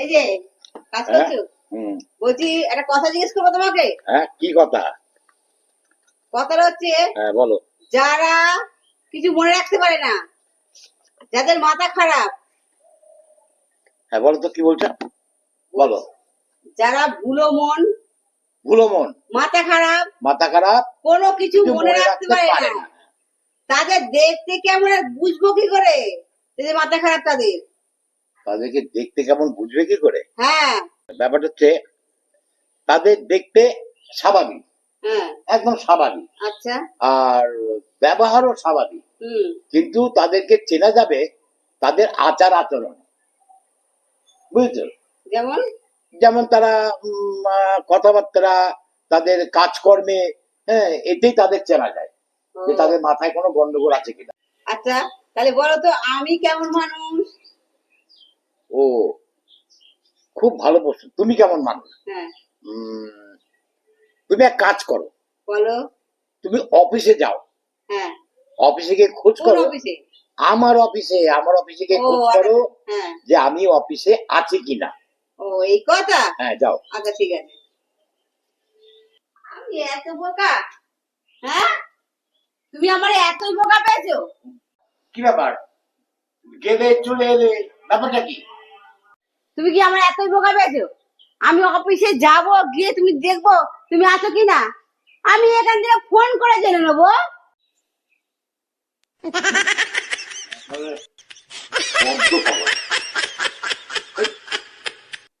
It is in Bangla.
এই যে কাজ হ্যাঁ? করছ? বলছি একটা কথা জিজ্ঞেস করব তোমাকে? হ্যাঁ কি কথা? কথাটা হচ্ছে হ্যাঁ বলো। যারা কিছু মনে রাখতে পারে না যাদের মাথা খারাপ হ্যাঁ বলো তো কি বলছো? বলো। যারা ভুলো মন ভুলো মন। মাথা খারাপ মাথা খারাপ কোনো কিছু মনে রাখতে পারে না। তাদের দেখতে কেমন বুঝব কি করে? যে মাথা খারাপ তাদের। তাদেরকে দেখতে কেমন বুঝবে কি করে? হ্যাঁ। ব্যাপারটা হচ্ছে তাদের দেখতে স্বাভাবিক। হ্যাঁ। একদম স্বাভাবিক। আচ্ছা। আর ব্যবহারও স্বাভাবিক। কিন্তু তাদেরকে চেনা যাবে তাদের আচার আচরণ। বুঝছ? যেমন? যেমন তারা কথাবার্তা তাদের কাজকর্মে হ্যাঁ এতেই তাদের চেনা যায়। যে তাদের মাথায় কোনো গন্ডগোল আছে কিনা। আচ্ছা তাহলে বলো তো আমি কেমন মানুষ? ও খুব ভালো প্রশ্ন। তুমি কেমন মানুষ? হ্যাঁ। তুমি এক কাজ করো। বলো। তুমি অফিসে যাও। হ্যাঁ। অফিসে গিয়ে খোঁজ করো। আমার অফিসে আমার অফিসে গিয়ে খোঁজ আচ্ছা, করো হ্যাঁ। যে আমি অফিসে আছি কিনা। ও এই কথা? হ্যাঁ যাও। আচ্ছা ঠিক আছে। আমি এত বোকা? হ্যাঁ? তুমি আমার এতই বোকা পেয়েছ? কি ব্যাপার? গেলে চলে এলে ব্যাপারটা কি? তুমি কি আমার এতই বোকা পেয়েছ আমি অফিসে যাব, গিয়ে তুমি দেখব তুমি আছো কি না আমি এখান থেকে ফোন করে জেনে নেব।